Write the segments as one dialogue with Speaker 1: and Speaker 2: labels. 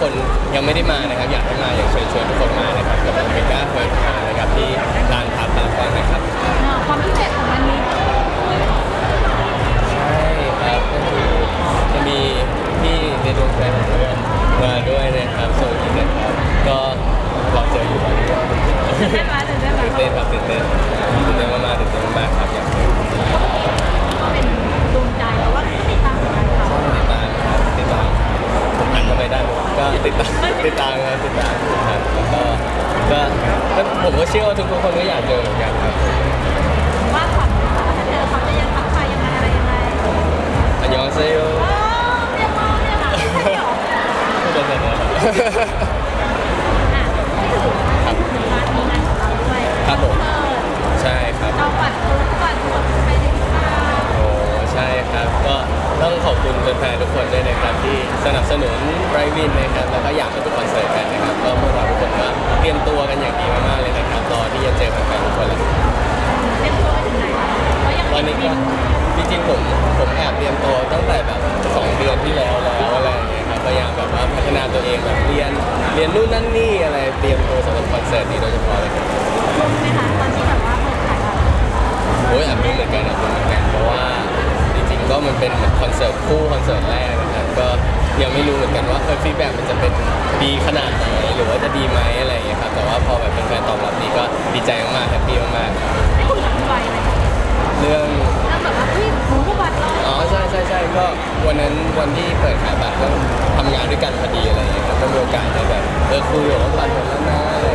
Speaker 1: คนยังไม่ได้มานะครับ อยากให้มาอยากเชิญชวนทุกคนมานะครับกับอเมริกาเฟิร์สครับ อ
Speaker 2: ว่า
Speaker 1: ทุกๆคนก็อยากเจอเหมือนกันครับ
Speaker 2: ว่าฝันว่าถ้าเจอเขาจะยังทักทายยังไงอะไรยังไง
Speaker 1: อันยองเซโย
Speaker 2: อ๋อเรียกว่าเรียกว่าไม่ใช่หรอ
Speaker 1: พูดภาษาไทยครับ
Speaker 2: อะไม่ถึงไม่ถึงร้านนี้งานของเราด้วย
Speaker 1: ครับผม
Speaker 2: เออ
Speaker 1: ใช่ครับ
Speaker 2: เราปัดตัวปัดตัวไปในทิศทาง
Speaker 1: โอ้ใช่ครับก็ต้องขอบคุณแฟนๆทุกคนด้วยนะครับที่สนับสนุนไบรวินนะครับแล้วก็อยากมาดูคอนเสิร์ตกันน เสิร์ตนี้โดยเฉพาะเลยครับ
Speaker 2: ลุ้นไหมคะตอนที่แบบว่าเปิดขายบัตร
Speaker 1: โอ้ยแอบรู้เหมือนกันแอบรู้เหมือนกันเพราะว่าจริงๆก็มันเป็นคอนเสิร์ตคู่คอนเสิร์ตแรกนะครับก็ยังไม่รู้เหมือนกันว่าเออฟีดแบ็กมันจะเป็นดีขนาดไหนหรือว่าจะดีไหมอะไรอย่างเงี้ยครับแต่ว่าพอแบบเป็นแฟนตอบรับดีก็ดีใจมากๆแฮปปี้มากๆครับ
Speaker 2: ได้คุยกับพี่ไวไหม
Speaker 1: เรื่อง
Speaker 2: แล้วแบบว่าเฮ้ยหนูก็บัตรเรา
Speaker 1: อ๋อใช่ใช่ใช่ก็วันนั้นวันที่เปิดขายบัตรก็ทำงานด้วยกันพอดีอะไรอย่างเงี้ยครับก็มีโอกาสได้แบบเออคุยกับว่าบัตรหมดแล้วนะอะไร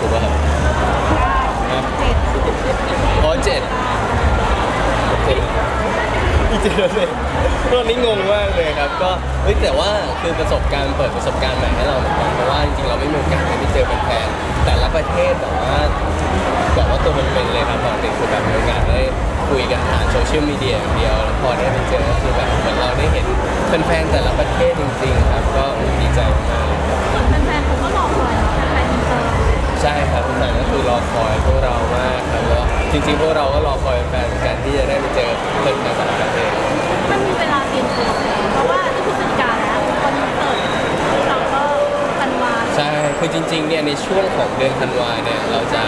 Speaker 1: ถูกป่ะครับครับ
Speaker 2: เจ็ด
Speaker 1: อ๋อเจ็ดเจ็ดอีกเจ็ดประเทศตอนนี้งงมากเลยครับ ก็เฮ้ยแต่ว่าคือประสบการณ์เปิดประสบการณ์ใหม่ให้เราเหมือนกันเพราะว่าจริงๆเราไม่มีโอกาสได้ไปเจอแฟนๆแต่ละประเทศแบบว่าแบบว่าตัวเป็นๆเลยครับปกติคือแบบมีโอกาสได้คุยกันผ่านโซเชียลมีเดียอย่างเดียวแล้วพอได้ไปเจอก็คือแบบเหมือนเราได้เห็นแฟนๆแต่ละประเทศจริงๆครับก็ดีใจมาก จริงๆพวกเราก็รอคอยแฟนๆกันที่จะได้ไปเจอแฟนๆแต่ละประเทศ
Speaker 2: มันมีเวลาเตรียมตัวไหมเพราะว่านี่คือพฤศจิกาแล้ววันเปิดเราก็ธันวา
Speaker 1: ใช่คือจริงๆเนี่ยในช่วงของเดือนธันวาเนี่ยเราจะ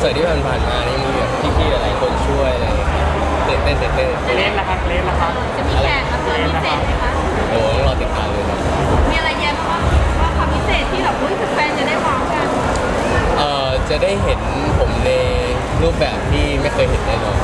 Speaker 1: เสิร์ตที่ผ่านๆมานี่มีแบบพี่ๆหลายๆคนช่วยอะไรอย่างเงี้ยครับตื่นเต้นตื่นเต้น
Speaker 3: เล่นนะครับเล่นนะครับ
Speaker 2: จะมีแขกรับเชิญพิเศษไหมคะ
Speaker 1: โอ้ต้องรอติดตามเลยครับ
Speaker 2: มีอะไรแย้มบ้างว่าความพิเศษที่แบบอุ้ยแฟนๆจะได้ว้าวกัน
Speaker 1: เอ่อจะได้เห็นผมในรูปแบบที่ไม่เคยเห็นแน่นอน